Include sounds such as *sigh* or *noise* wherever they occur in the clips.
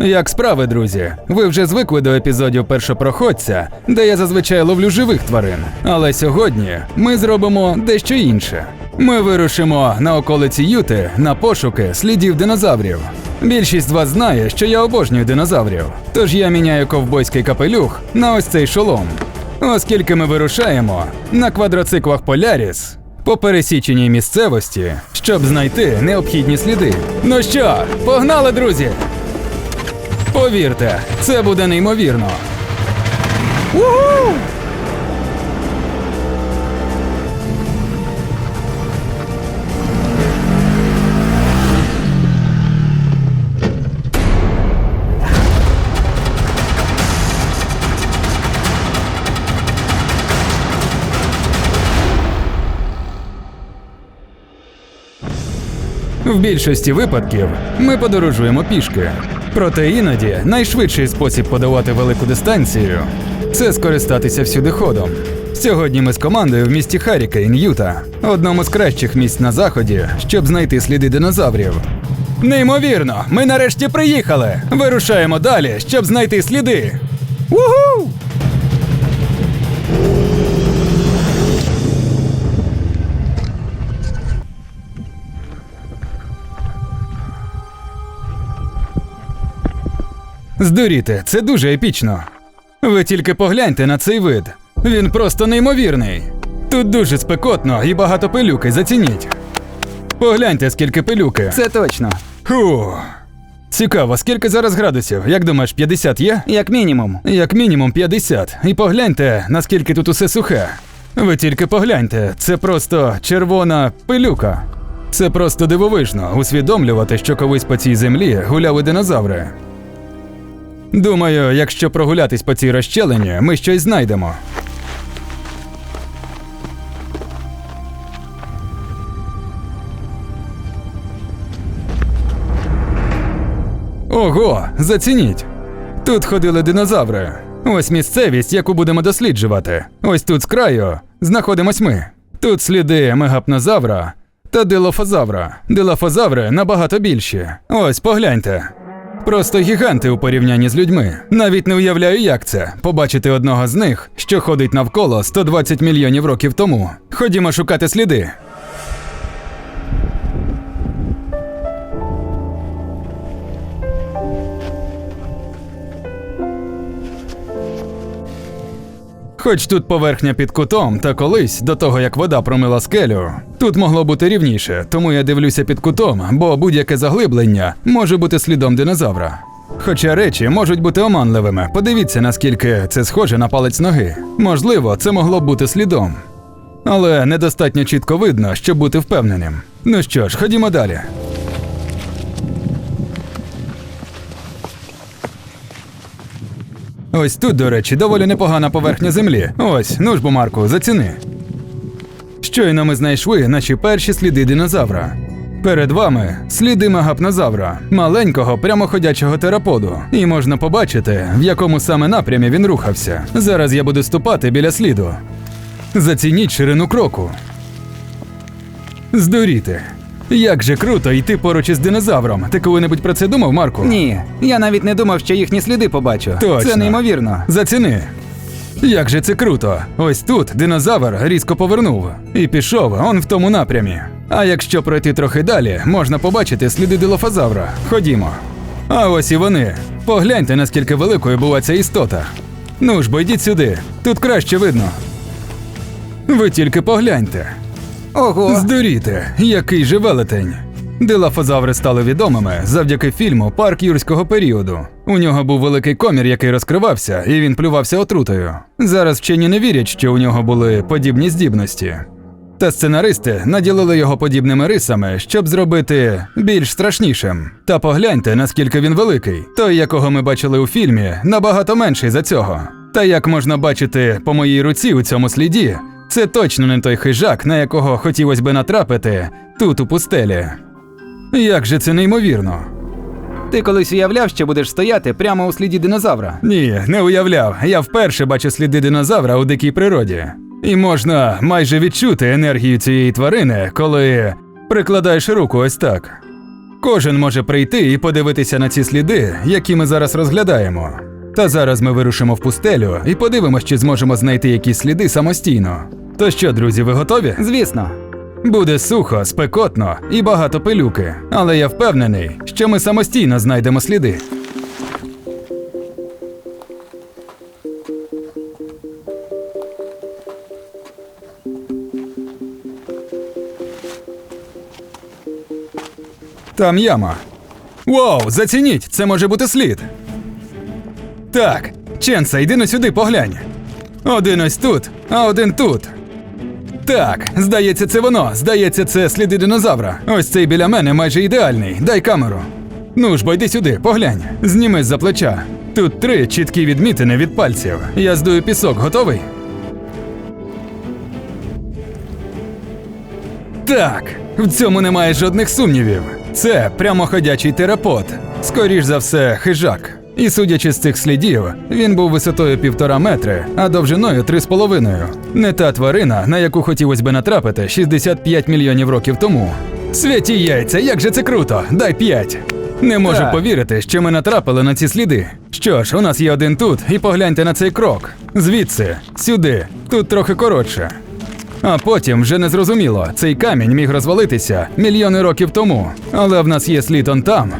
Як справи, друзі? Ви вже звикли до епізодів першопроходця, де я зазвичай ловлю живих тварин. Але сьогодні ми зробимо дещо інше. Ми вирушимо на околиці Юти на пошуки слідів динозаврів. Більшість з вас знає, що я обожнюю динозаврів, тож я міняю ковбойський капелюх на ось цей шолом. Оскільки ми вирушаємо на квадроциклах Поляріс по пересіченій місцевості, щоб знайти необхідні сліди. Ну що, погнали, друзі! Повірте, це буде неймовірно. В більшості випадків ми подорожуємо пішки. Проте іноді найшвидший спосіб подавати велику дистанцію це скористатися всюди ходом. Сьогодні ми з командою в місті Харікейн, Юта, одному з кращих місць на заході, щоб знайти сліди динозаврів. Неймовірно, ми нарешті приїхали. Вирушаємо далі, щоб знайти сліди. Уху! Здуріти, це дуже епічно. Ви тільки погляньте на цей вид. Він просто неймовірний. Тут дуже спекотно і багато пилюки, зацініть. Погляньте, скільки пилюки. Це точно. Фу. Цікаво, скільки зараз градусів? Як думаєш, 50 є? Як мінімум. Як мінімум 50. І погляньте, наскільки тут усе сухе. Ви тільки погляньте, це просто червона пилюка. Це просто дивовижно усвідомлювати, що колись по цій землі гуляли динозаври. Думаю, якщо прогулятись по цій розщелині, ми щось знайдемо. Ого, зацініть! Тут ходили динозаври. Ось місцевість, яку будемо досліджувати. Ось тут з краю знаходимось ми. Тут сліди мегапнозавра та дилофозавра. Дилофозаври набагато більші. Ось погляньте. Просто гіганти у порівнянні з людьми. Навіть не уявляю, як це побачити одного з них, що ходить навколо 120 мільйонів років тому. Ходімо шукати сліди. Хоч тут поверхня під кутом, та колись, до того як вода промила скелю, тут могло бути рівніше, тому я дивлюся під кутом, бо будь-яке заглиблення може бути слідом динозавра. Хоча речі можуть бути оманливими. Подивіться, наскільки це схоже на палець ноги. Можливо, це могло б бути слідом. Але недостатньо чітко видно, щоб бути впевненим. Ну що ж, ходімо далі. Ось тут, до речі, доволі непогана поверхня землі. Ось, ну ж бо, Марку, заціни. Щойно ми знайшли наші перші сліди динозавра. Перед вами сліди мегапнозавра, маленького прямоходячого тераподу. І можна побачити, в якому саме напрямі він рухався. Зараз я буду ступати біля сліду. Зацініть ширину кроку. Здуріти. Як же круто йти поруч із динозавром. Ти коли-небудь про це думав, Марку? Ні, я навіть не думав, що їхні сліди побачу. Точно. Це неймовірно. Заціни. Як же це круто! Ось тут динозавр різко повернув і пішов он в тому напрямі. А якщо пройти трохи далі, можна побачити сліди дилофазавра. Ходімо. А ось і вони. Погляньте, наскільки великою була ця істота. Ну ж бо йдіть сюди, тут краще видно. Ви тільки погляньте. Ого. Здуріте, який же велетень. Дилофозаври стали відомими завдяки фільму Парк юрського періоду. У нього був великий комір, який розкривався, і він плювався отрутою. Зараз вчені не вірять, що у нього були подібні здібності. Та сценаристи наділили його подібними рисами, щоб зробити більш страшнішим. Та погляньте, наскільки він великий. Той, якого ми бачили у фільмі, набагато менший за цього. Та як можна бачити по моїй руці у цьому сліді, це точно не той хижак, на якого хотілося би натрапити тут у пустелі. Як же це неймовірно? Ти колись уявляв, що будеш стояти прямо у сліді динозавра. Ні, не уявляв. Я вперше бачу сліди динозавра у дикій природі. І можна майже відчути енергію цієї тварини, коли прикладаєш руку ось так. Кожен може прийти і подивитися на ці сліди, які ми зараз розглядаємо. Та зараз ми вирушимо в пустелю і подивимось, чи зможемо знайти якісь сліди самостійно. То що, друзі, ви готові? Звісно. Буде сухо, спекотно і багато пилюки, але я впевнений, що ми самостійно знайдемо сліди. Там яма. Вау, зацініть, це може бути слід. Так, Ченса, йди на сюди, поглянь. Один ось тут, а один тут. Так, здається, це воно. Здається, це сліди динозавра. Ось цей біля мене майже ідеальний. Дай камеру. Ну ж, бо йди сюди, поглянь. Зніми з-за плеча. Тут три чіткі відмітини від пальців. Я здую пісок, готовий? Так, в цьому немає жодних сумнівів. Це прямоходячий терапот. Скоріш за все, хижак. І судячи з цих слідів, він був висотою півтора метри, а довжиною три з половиною. Не та тварина, на яку хотілося би натрапити 65 мільйонів років тому. Святі яйця, як же це круто! Дай п'ять! Не можу Так. повірити, що ми натрапили на ці сліди. Що ж, у нас є один тут, і погляньте на цей крок. Звідси, сюди, тут трохи коротше. А потім вже не зрозуміло, цей камінь міг розвалитися мільйони років тому, але в нас є слід он там.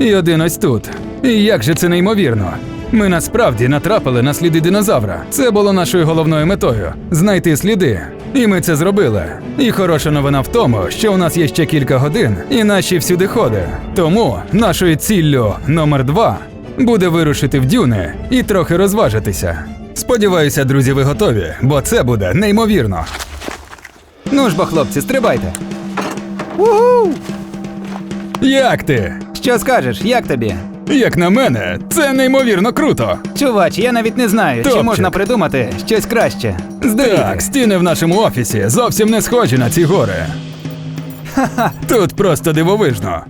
І один ось тут. І як же це неймовірно? Ми насправді натрапили на сліди динозавра. Це було нашою головною метою знайти сліди. І ми це зробили. І хороша новина в тому, що у нас є ще кілька годин і наші всюди ходи. Тому нашою ціллю номер два буде вирушити в дюни і трохи розважитися. Сподіваюся, друзі, ви готові, бо це буде неймовірно. Ну ж бо, хлопці, стрибайте. Як ти? Що скажеш, як тобі? Як на мене, це неймовірно круто. Чувач, я навіть не знаю, чи можна придумати щось краще. Здивіти. Так, стіни в нашому офісі зовсім не схожі на ці гори. Тут просто дивовижно.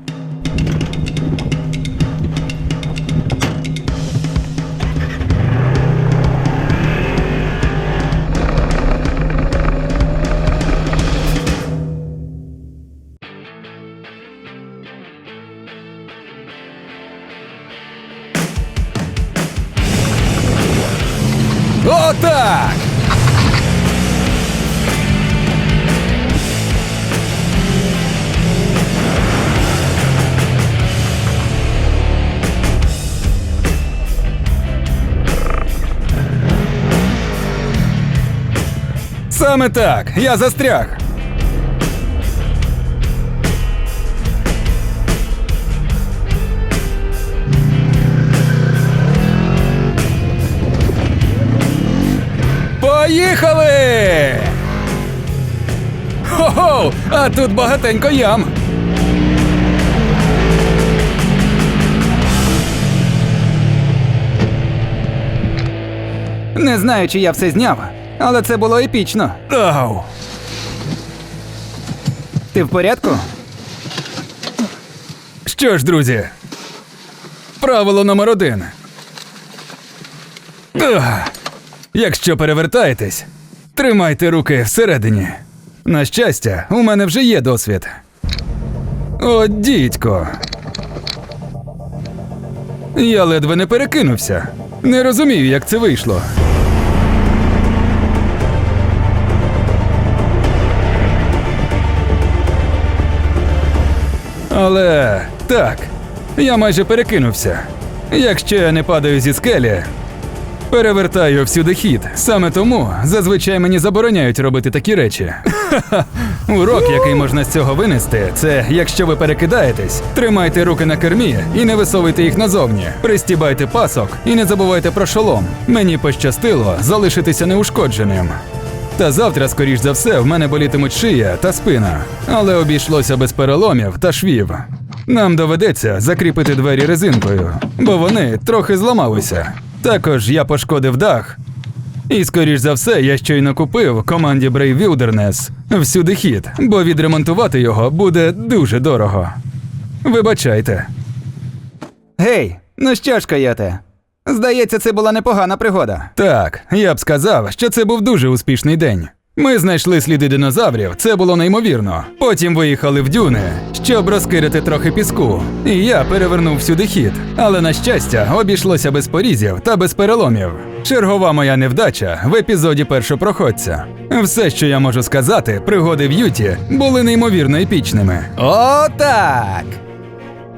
Отак! Саме так, я застряг. Поїхали! Хо-хо! А тут багатенько ям. Не знаю, чи я все зняв, але це було епічно. Ау! Ти в порядку? Що ж, друзі, правило номер один. Ах. Якщо перевертаєтесь, тримайте руки всередині. На щастя, у мене вже є досвід. О, дідько. Я ледве не перекинувся. Не розумію, як це вийшло. Але так, я майже перекинувся. Якщо я не падаю зі скелі, перевертаю всюди хід. Саме тому зазвичай мені забороняють робити такі речі. *laughs* Урок, який можна з цього винести, це якщо ви перекидаєтесь, тримайте руки на кермі і не висовуйте їх назовні. Пристібайте пасок і не забувайте про шолом. Мені пощастило залишитися неушкодженим. Та завтра, скоріш за все, в мене болітимуть шия та спина, але обійшлося без переломів та швів. Нам доведеться закріпити двері резинкою, бо вони трохи зламалися. Також я пошкодив дах. І, скоріш за все, я щойно купив команді Brave Wilderness всюди хід, бо відремонтувати його буде дуже дорого. Вибачайте. Гей, ну що ж, койоте? Здається, це була непогана пригода. Так, я б сказав, що це був дуже успішний день. Ми знайшли сліди динозаврів, це було неймовірно. Потім виїхали в дюни, щоб розкидати трохи піску. І я перевернув всюди хід. Але на щастя, обійшлося без порізів та без переломів. Чергова моя невдача в епізоді першопроходця. Все, що я можу сказати, пригоди в Юті були неймовірно епічними. О, так!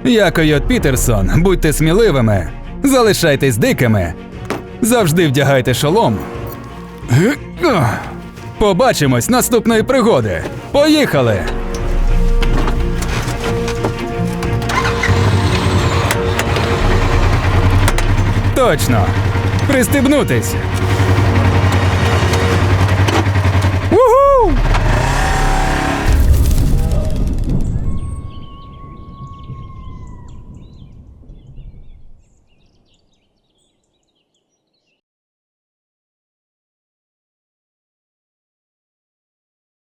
Я Койот Пітерсон, будьте сміливими, залишайтесь дикими, завжди вдягайте шолом. Побачимось наступної пригоди. Поїхали! Точно! Пристебнутись!